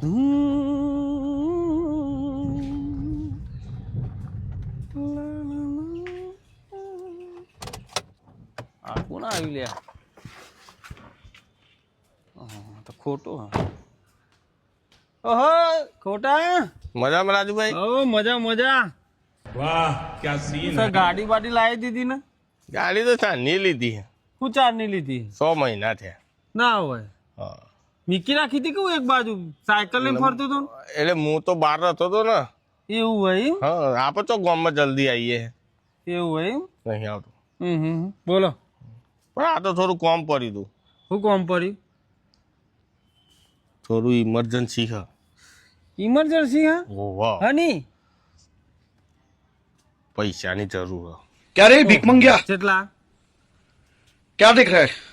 કોણ આવી લે? તો ખોટો ઓહો ખોટા મજામાં રાજુભાઈ? ઓ મજા મજા. વાહ ગાડી બાડી લાવી દીધી ને? ગાડી તો ચારની લીધી હું. ચારની લીધી? સો મહિના થયા. ના હોય. હા. મીકી રાખી હતી કેવું એક બાજુ? સાયકલ લઈને ફરતો હતો એટલે હું તો બહાર રહેતો હતો ને. એવું હોય હા આપો તો ગામમાં જલ્દી આવીએ. એવું હોય નહીં આવતું. હમ બોલો. પણ આ તો થોડું કોમ પડ્યું હતું શું કોમ પડ્યું થોડું ઇમરજન્સી હા? ઇમરજન્સી હા હની? પૈસાની જરૂર ક્યારે ભીખ મંગ્યા? કેટલા? ક્યાં દેખ રહ્યા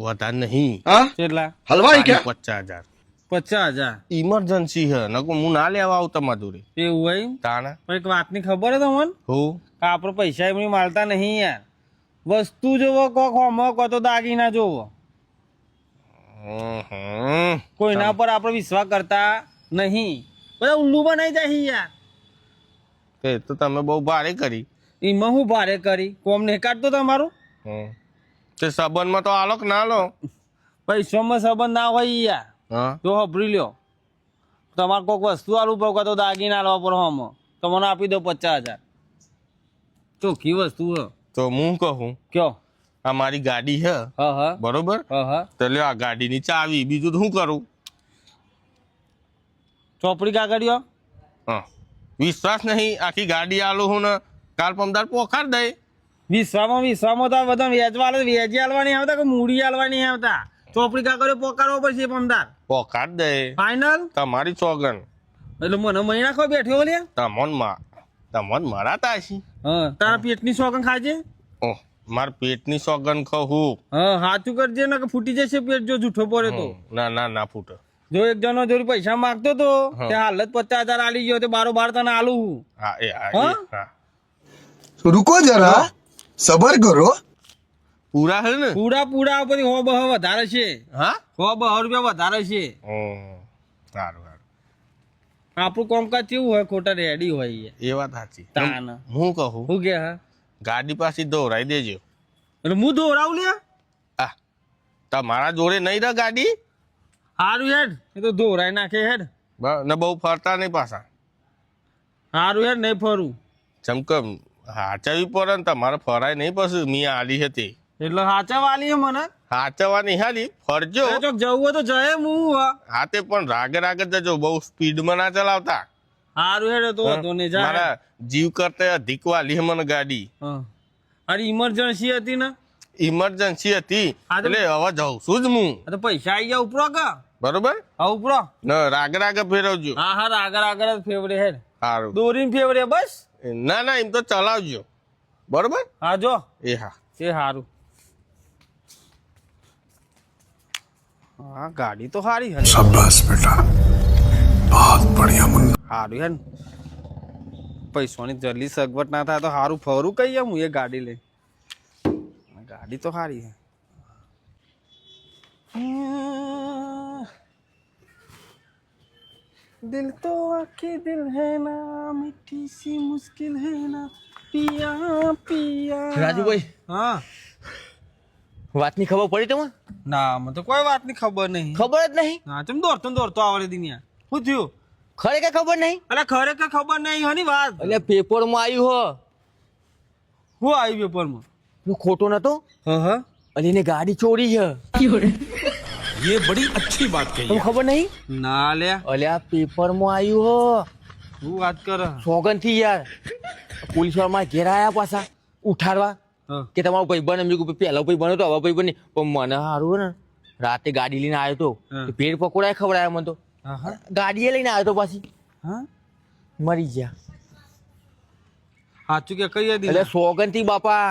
વધાર નહીં. કેટલા? હલવાઈ કે પચાસ હજાર. પચાસ હજાર. ઇમરજન્સી હે નકો હું ના લેવા આવતા મજૂરી એવું હોય તાણા. એક વાતની ખબર હે તમને? હું. આપણો પૈસા એમની માલતા નહીં યાર. વસ્તુ જોવો કો ખોમો કો તો દાગીના જોવો. કોઈના પર આપણે વિશ્વાસ કરતા નહીં. બધા ઉલ્લુ બનાવી જાય યાર. તે તો તમે બહુ ભારે કરી. એમાં હું ભારે કરી? કોમ નેકાટ કાઢતો તમારું? હમ. તે સંબંધમાં તો આલોક ના લો પૈસામાં સંબંધ ના હોય યાર. હા. તો હભરી લ્યો. તમારે કોઈક વસ્તુ આલું પડે કાં તો દાગીના આલવા પડે હમ તો મને આપી દો પચાસ હજાર. ચોખ્ખી વસ્તુ હ? તો હું કહું કયો? આ મારી ગાડી હે. હ હ. બરોબર? હ હ. તો લ્યો આ ગાડીની ચાવી બીજું તો શું કરું? ચોપડી કાગળિયો હા? વિશ્વાસ નહીં આખી ગાડી આલું હું ને કાલ પમદાર પોખાડ દે વિશ્વામાં વિશ્વામાં તો બધા વેચવા આવે વેચી આલવા આવતા કે મૂડી આલવા આવતા? ચોપડી કાગળિયો પોકારવો પડશે પમદાર. પોકાર દે. ફાઈનલ તમારી ચોગન. એટલે મને મહિના ખો બેઠ્યો લે તમોનમાં તમોન મરાતા છે હા તારા પેટની સોગન ખાજે? ઓહ માર પેટની સોગન કહું હા. સાચું કરજે ને કે ફૂટી જશે પેટ જો જૂઠો પડે તો. ના ના ના ફૂટે. જો એક જણો જોડી પૈસા માંગતો તો તે હાલત પચાસ હજાર આલી ગયો તે બારો બાર તને આલું હું. હા એ હા રૂકો એ, સબર કરો. પૂરા હે ને? પૂરા પૂરા પછી હો બહ વધારે છે. હા? હો બહ રૂપિયા વધારે છે. ઓ સારું સારું. આપણું કોમકાજ કેવું હોય? ખોટા રેડી હોય એ. વાત સાચી. હું કહું? હું કે હા. ગાડી પાછી દોરાઈ દેજો. એટલે હું દોરાવું લે આ તમારા જોડે નહીં રહે ગાડી? સારું હેડ. એ તો દોરાઈ નાખે હેડ. ને બહુ ફરતા નહીં પાછા. સારું હેડ નહીં ફરું. ચમકમ હાચવી પડે ને તમારે ફરાય નહીં પછી મી આલી હતી. એટલે હાચા વાલી હે મને? હાચવાની હાલી ફરજો. જો જવું હોય તો જય હું. હા તે પણ રાગે રાગે જજો બહુ સ્પીડમાં ના ચલાવતા. હારું હેડ તો વાંધો નહીં જા મારા જીવ કરતા અધિક વાલી મને ગાડી. હા. અરે ઇમરજન્સી હતી ને? ઇમરજન્સી હતી. એટલે હવે જઉં છું જ હું તો પૈસા આવી ગયા ઉપરો કા? બરોબર? હા ઉપરો. ને રાગે રાગે ફેરવજો. હા હા આગળ આગળ જ ફેવરે હેડ. સારું દોરીને ફેવરે બસ ના ના એમ તો ચલાવજો બરોબર હા જો એ હા એ સારું હા ગાડી તો સારી હે શાબાશ બેટા બહુત બઢિયા મુન સારું હે પૈસાની જલ્દી સગવડ ના થાય તો સારું ફરું કહીએ હું એ ગાડી લઈ ગાડી તો સારી હે દિલ તો આખી દિલ હે ના મીઠી સી મુશ્કિલ હે ના પિયા પિયા રાજુભાઈ હા વાતની ખબર પડી તમને? ના મને તો કોઈ વાતની ખબર નહીં. ખબર જ નહીં? હા ચમ દોડતો ને દોડતો આવડે દુનિયા શું થયું? ખરેખર ખબર નહીં? અલે ખરેખર ખબર નહીં હની વાત. એટલે પેપરમાં આવ્યું હો. હું આવ્યું પેપરમાં? હું ખોટો નતો? હ હ. અને એને ગાડી ચોરી છે. ये बड़ी अच्छी बात कही તમને ખબર નહીં ના લે અલ્યા પેપરમાં આવ્યું હો હું વાત કર સોગન થી યાર પોલીસ વાળા મારા ઘેર આયા પાછા ઉઠાડવા હા કે તમારો ભાઈ બને મેં કીધું પહેલો ભાઈ બન્યો તો હવે ભાઈ બની પણ મને સારું ને રાતે ગાડી લઈને આવ્યો તો હા. પેટ પકોડાય ખવડાયો મને તો હા હા ગાડીએ લઈને આવ્યો તો પાછી હા મરી ગયા સાચું કે કઈ એટલે હતી સોગન થી બાપા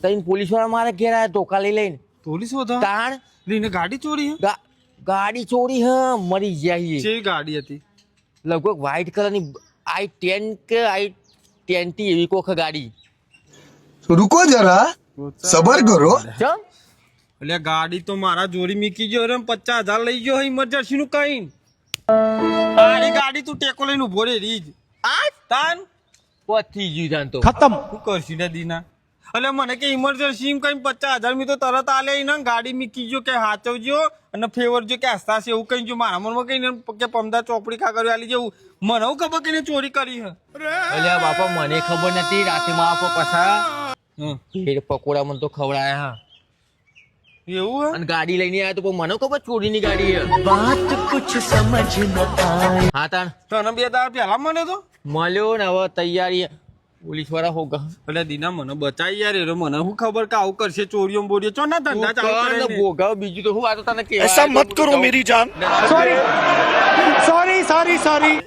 તઈને પોલીસ વાળા મારા ઘેર આયા ધોકા લઈ લઈને પોલીસ વધા? તાણ? ને ગાડી ચોરી હે? ગાડી ચોરી હે મરી ગયા છે ગાડી હતી? લગભગ વ્હાઈટ કલરની આઈ ટેન કે આઈ ટેન્ટી એવી કોખ ગાડી. રૂકો જરા. સબર કરો. ચમ? એટલે ગાડી તો મારા જોડી મીકી ગયો રે પચાસ હજાર લઈ ગયો ઇમરજન્સી નું કઈ આરી ગાડી તું ટેકો લઈને ઊભો રે રીજ. આ? તાન પતી ગયું જાન તો. ખતમ. શું કરશી ને દીના? એટલે મને કે ઇમરજન્સી કઈ પચાસ હજાર મી તો તરત આલે ને ગાડી મીકી જો કે હાચવજો અને ફેવર જો કે હસતા છે એવું કઈ જો મારા મનમાં કઈ કે પમદા ચોપડી ખા કરી આલી જેવું. મને હું ખબર કે ચોરી કરી હે? અલ્યા બાપા મને ખબર નથી. રાતે માં આપો પછા. હમ. પકોડા મને તો ખવડાયા હા. એવું અને ગાડી લઈને આવ્યા તો પણ મને ખબર ચોરીની ગાડી હે. વાત કુછ સમજ ન હા તાન તને બે દાડા પહેલા મને તો? મળ્યો ને હવે તૈયારી પોલીસવાળા હોગા. એટલે દીના મને બચાવી યાર એરો મને હું ખબર કે આવું કરશે? ચોરીઓ બોરીઓ. ચો ના ધંધા ચાલુ કરે બીજું તો હું આ તો તને કે મત કરો મેરી જાન. Sorry sorry sorry sorry